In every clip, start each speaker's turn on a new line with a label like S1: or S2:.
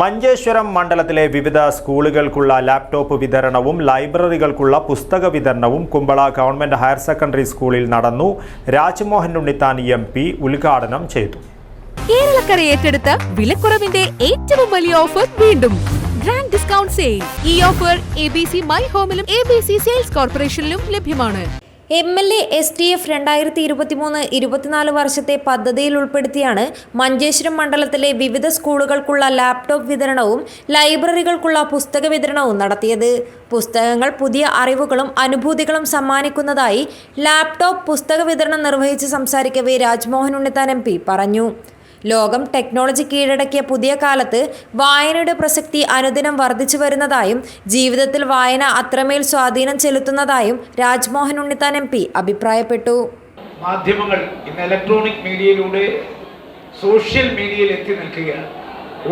S1: മഞ്ചേശ്വരം മണ്ഡലത്തിലെ വിവിധ സ്കൂളുകൾക്കുള്ള ലാപ്ടോപ്പ് വിതരണവും ലൈബ്രറികൾക്കുള്ള പുസ്തക വിതരണവും കുമ്പള ഗവൺമെന്റ് ഹയർ സെക്കൻഡറി സ്കൂളിൽ നടന്നു. രാജ്മോഹൻ ഉണ്ണിത്താൻ എം പി ഉദ്ഘാടനം ചെയ്തു.
S2: കേരളക്കര ഏറ്റെടുത്ത വിലക്കുറവിന്റെ ഏറ്റവും വലിയ ഓഫർ വീണ്ടും. ഗ്രാൻഡ് ഡിസ്കൗണ്ട് സെയിൽ ഈ offer A B C my ഹോമിലും A B C sales കോർപ്പറേഷനിലും ലഭ്യമാണ്.
S3: M L A S T F രണ്ടായിരത്തി ഇരുപത്തിമൂന്ന് ഇരുപത്തിനാല് വർഷത്തെ പദ്ധതിയിൽ ഉൾപ്പെടുത്തിയാണ് മഞ്ചേശ്വരം മണ്ഡലത്തിലെ വിവിധ സ്കൂളുകൾക്കുള്ള ലാപ്ടോപ്പ് വിതരണവും ലൈബ്രറികൾക്കുള്ള പുസ്തക വിതരണവും നടത്തിയത്. പുസ്തകങ്ങൾ പുതിയ അറിവുകളും അനുഭൂതികളും സമ്മാനിക്കുന്നതായി ലാപ്ടോപ്പ് പുസ്തക വിതരണം നിർവഹിച്ച് സംസാരിക്കവേ രാജ്മോഹൻ ഉണ്ണിത്താൻ എം പറഞ്ഞു. ലോകം ടെക്നോളജി കീഴടക്കിയ പുതിയ കാലത്ത് വായനയുടെ പ്രസക്തി അനുദിനം വർദ്ധിച്ചു വരുന്നതായും ജീവിതത്തിൽ വായന അത്രമേൽ സ്വാധീനം ചെലുത്തുന്നതായും രാജ്മോഹൻ ഉണ്ണിത്താൻ എം പി അഭിപ്രായപ്പെട്ടു.
S4: മാധ്യമങ്ങൾ ഇന്ന് ഇലക്ട്രോണിക് മീഡിയയിലൂടെ സോഷ്യൽ മീഡിയയിൽ എത്തി നിൽക്കുകയാണ്.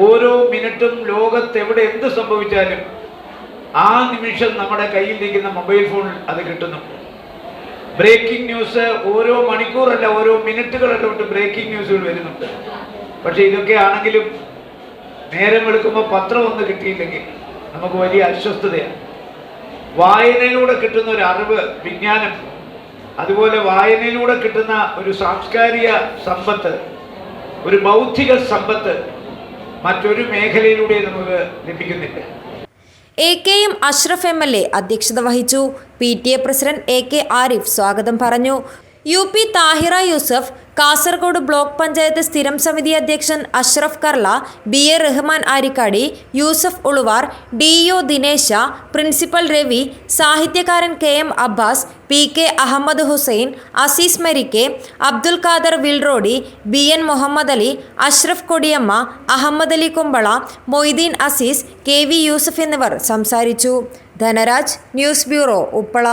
S4: ഓരോ മിനിറ്റും ലോകത്ത് എവിടെ എന്ത് സംഭവിച്ചാലും ആ നിമിഷം നമ്മുടെ കയ്യിലിരിക്കുന്ന മൊബൈൽ ഫോണിൽ അത് കിട്ടുന്നുണ്ട് ബ്രേക്കിംഗ് ന്യൂസ് ഓരോ മണിക്കൂറല്ല ഓരോ മിനിറ്റുകളല്ല തൊട്ട് ബ്രേക്കിംഗ് ന്യൂസുകൾ വരുന്നുണ്ട്. പക്ഷെ ഇതൊക്കെ ആണെങ്കിലും നേരം വെളുക്കുമ്പോൾ പത്രം ഒന്ന് കിട്ടിയില്ലെങ്കിൽ നമുക്ക് വലിയ അസ്വസ്ഥതയാണ്. വായനയിലൂടെ കിട്ടുന്ന ഒരു അറിവ് വിജ്ഞാനം അതുപോലെ വായനയിലൂടെ കിട്ടുന്ന ഒരു സാംസ്കാരിക സമ്പത്ത് ഒരു ബൗദ്ധിക സമ്പത്ത് മറ്റൊരു മേഖലയിലൂടെ നമുക്ക് ലഭിക്കുന്നില്ല.
S3: A K M Ashraf M L A അധ്യക്ഷത വഹിച്ചു. P T A president A K Arif സ്വാഗതം പറഞ്ഞു. U P Tahira Yusuf Kasaragod block panchayat സ്ഥിരം സമിതി അധ്യക്ഷൻ Ashraf Karla B A Rahman Arikkady Yusuf Uluvar D O Dinesha principal Ravi സാഹിത്യകാരൻ K M Abbas P K Ahmed Hussain Aziz Marikke Abdul Khader Vilrodi B N Muhammad Ali Ashraf Kodiyamma Ahmed Ali Kumbla Moideen Aziz K V Yusuf എന്നിവർ സംസാരിച്ചു. Dhanraj news bureau Uppala.